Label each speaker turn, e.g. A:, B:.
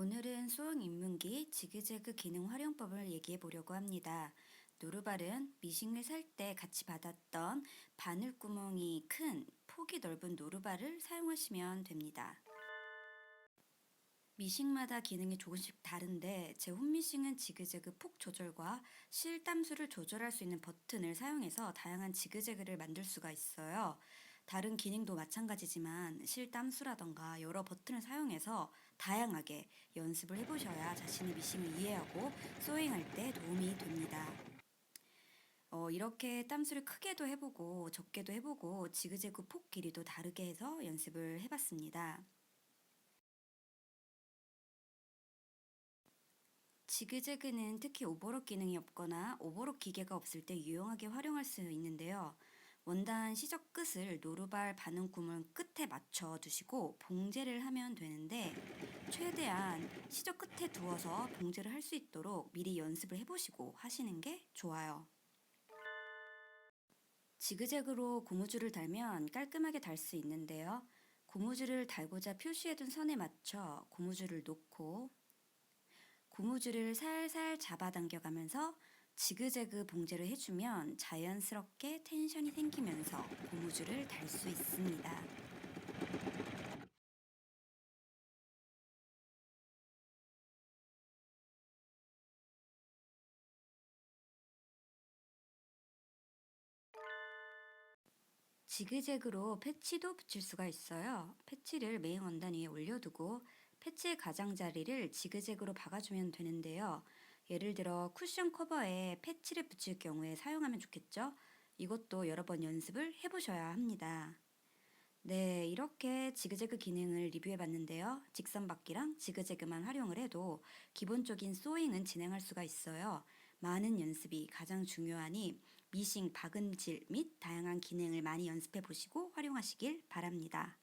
A: 오늘은 수능 인문기 지그재그 기능 활용법을 얘기해 보려고 합니다. 노루발은 미싱을 살 때 같이 받았던 바늘구멍이 큰 폭이 넓은 노루발을 사용하시면 됩니다. 미싱마다 기능이 조금씩 다른데 제 홈미싱은 지그재그 폭 조절과 실 땀수를 조절할 수 있는 버튼을 사용해서 다양한 지그재그를 만들 수가 있어요. 다른 기능도 마찬가지지만 실 땀수라던가 여러 버튼을 사용해서 다양하게 연습을 해보셔야 자신의 미싱을 이해하고 소잉할 때 도움이 됩니다. 어, 이렇게 땀수를 크게도 해보고 적게도 해보고 지그재그 폭 길이도 다르게 해서 연습을 해봤습니다. 지그재그는 특히 오버롯 기능이 없거나 오버롯 기계가 없을 때 유용하게 활용할 수 있는데요. 원단 시접 끝을 노루발 바늘 구멍 끝에 맞춰 두시고 봉제를 하면 되는데 최대한 시접 끝에 두어서 봉제를 할 수 있도록 미리 연습을 해보시고 하시는 게 좋아요. 지그재그로 고무줄을 달면 깔끔하게 달 수 있는데요. 고무줄을 달고자 표시해둔 선에 맞춰 고무줄을 놓고 고무줄을 살살 잡아당겨가면서 지그재그 봉제를 해주면 자연스럽게 텐션이 생기면서 고무줄을 달 수 있습니다. 지그재그로 패치도 붙일 수가 있어요. 패치를 메인 원단 위에 올려두고 패치의 가장자리를 지그재그로 박아주면 되는데요. 예를 들어 쿠션 커버에 패치를 붙일 경우에 사용하면 좋겠죠? 이것도 여러 번 연습을 해보셔야 합니다. 네, 이렇게 지그재그 기능을 리뷰해 봤는데요. 직선 받기랑 지그재그만 활용을 해도 기본적인 소잉은 진행할 수가 있어요. 많은 연습이 가장 중요하니 미싱, 박음질 및 다양한 기능을 많이 연습해 보시고 활용하시길 바랍니다.